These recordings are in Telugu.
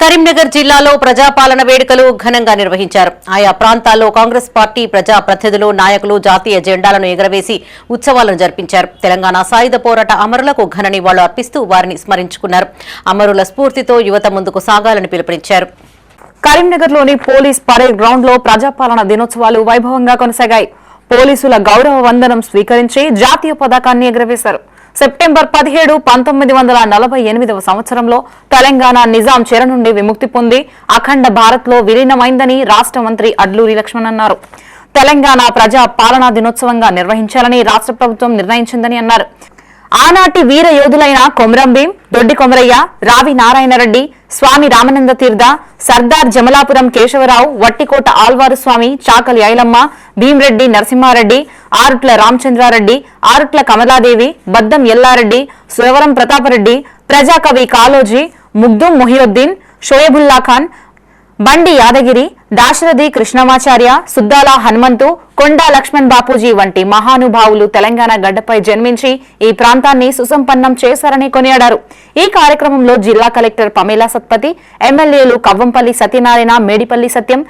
కరీంనగర్ జిల్లాలో ప్రజాపాలన వేడుకలు ఘనంగా నిర్వహించారు. ఆయా ప్రాంతాల్లో కాంగ్రెస్ పార్టీ ప్రజా ప్రతినిధులు నాయకులు జాతీయ జెండాలను ఎగరవేసి ఉత్సవాలను జరిపించారు. తెలంగాణ సాయుధ పోరాట అమరులకు ఘన నివాళులు అర్పిస్తూ వారిని స్మరించుకున్నారు. అమరుల స్ఫూర్తితో యువత ముందుకు సాగాలని పిలుపునిచ్చారు. కరీంనగర్లోని పోలీస్ పరేడ్ గ్రౌండ్లో ప్రజాపాలన దినోత్సవాలు వైభవంగా కొనసాగాయి. పోలీసుల గౌరవ వందనం స్వీకరించి జాతీయ పతాకాన్ని ఎగురవేశారు. సెప్టెంబర్ పదిహేడు పంతొమ్మిది వందల నలభై ఎనిమిదవ సంవత్సరంలో తెలంగాణ నిజాం చెర నుండి విముక్తి పొంది అఖండ భారత్లో విలీనమైందని రాష్ట్ర మంత్రి అడ్లూరి లక్ష్మణ్ అన్నారు. తెలంగాణ ప్రజా పాలనా దినోత్సవంగా నిర్వహించాలని రాష్ట్ర ప్రభుత్వం నిర్ణయించిందని అన్నారు. ఆనాటి వీర యోధులైన కొమరం భీం దొడ్డి కొమరయ్య రావి నారాయణరెడ్డి స్వామి రామానంద తీర్థ సర్దార్ జమలాపురం కేశవరావు వట్టికోట ఆల్వారు స్వామి చాకలి ఐలమ్మ భీంరెడ్డి నరసింహారెడ్డి ఆరుట్ల రామచంద్రారెడ్డి ఆరుట్ల కమలాదేవి బద్దం ఎల్లారెడ్డి సురవరం ప్రతాపరెడ్డి ప్రజాకవి కాలోజీ ముగ్ధుం మొహియుద్దీన్ షోయబుల్లా ఖాన్ బండి యాదగిరి దాశరథి కృష్ణమాచార్య సుద్దాల హనుమంతు కొండా లక్ష్మణ్ బాపూజీ వంటి మహానుభావులు తెలంగాణ గడ్డపై జన్మించి ఈ ప్రాంతాన్ని సుసంపన్నం చేశారని కొనియాడారు. ఈ కార్యక్రమంలో జిల్లా కలెక్టర్ పమేలా సత్పతి ఎమ్మెల్యేలు కవ్వంపల్లి సత్యనారాయణ మేడిపల్లి సత్యం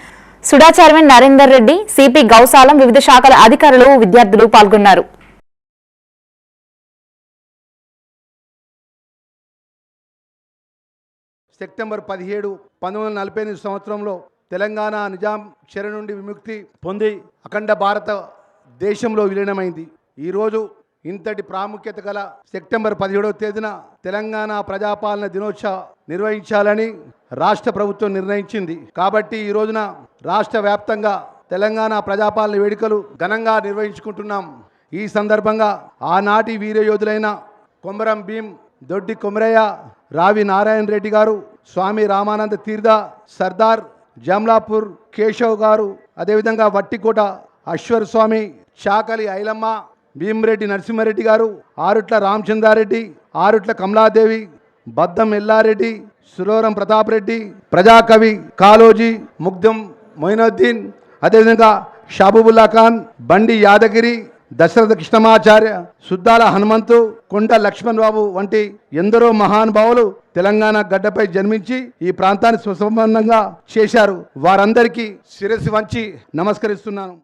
సుడాచార్యన్ నరేందర్ రెడ్డి సిపి గౌసాలం వివిధ శాఖల అధికారులు విద్యార్థులు పాల్గొన్నారు. సెప్టెంబర్ పదిహేడు పంతొమ్మిది వందల నలభై ఎనిమిది సంవత్సరంలో తెలంగాణ నిజాం చెర నుండి విముక్తి పొంది అఖండ భారత దేశంలో విలీనమైంది. ఈరోజు ఇంతటి ప్రాముఖ్యత గల సెప్టెంబర్ పదిహేడవ తేదీన తెలంగాణ ప్రజాపాలన దినోత్సవ నిర్వహించాలని రాష్ట్ర ప్రభుత్వం నిర్ణయించింది. కాబట్టి ఈ రోజున రాష్ట్ర వ్యాప్తంగా తెలంగాణ ప్రజాపాలన వేడుకలు ఘనంగా నిర్వహించుకుంటున్నాం. ఈ సందర్భంగా ఆనాటి వీరయోధులైన కొమరం భీం దొడ్డి కొమరయ్య రావి నారాయణ రెడ్డి గారు స్వామి రామానంద తీర్థ సర్దార్ జమ్లాపూర్ కేశవ్ గారు అదేవిధంగా వట్టికోట అశ్వర్ స్వామి చాకలి ఐలమ్మ భీమరెడ్డి నరసింహారెడ్డి గారు ఆరుట్ల రామచంద్రారెడ్డి ఆరుట్ల కమలాదేవి బద్దం ఎల్లారెడ్డి సులోరం ప్రతాప్ రెడ్డి ప్రజాకవి కాలోజీ ముగ్ధం మొయినుద్దీన్ అదేవిధంగా షాబుబుల్లా ఖాన్ బండి యాదగిరి దశరథ కృష్ణమాచార్య సుద్దాల హనుమంతు కొండ లక్ష్మణ్ బాబు వంటి ఎందరో మహానుభావులు తెలంగాణ గడ్డపై జన్మించి ఈ ప్రాంతాన్ని సుసంపన్నంగా చేశారు. వారందరికీ శిరస్సు వంచి నమస్కరిస్తున్నాను.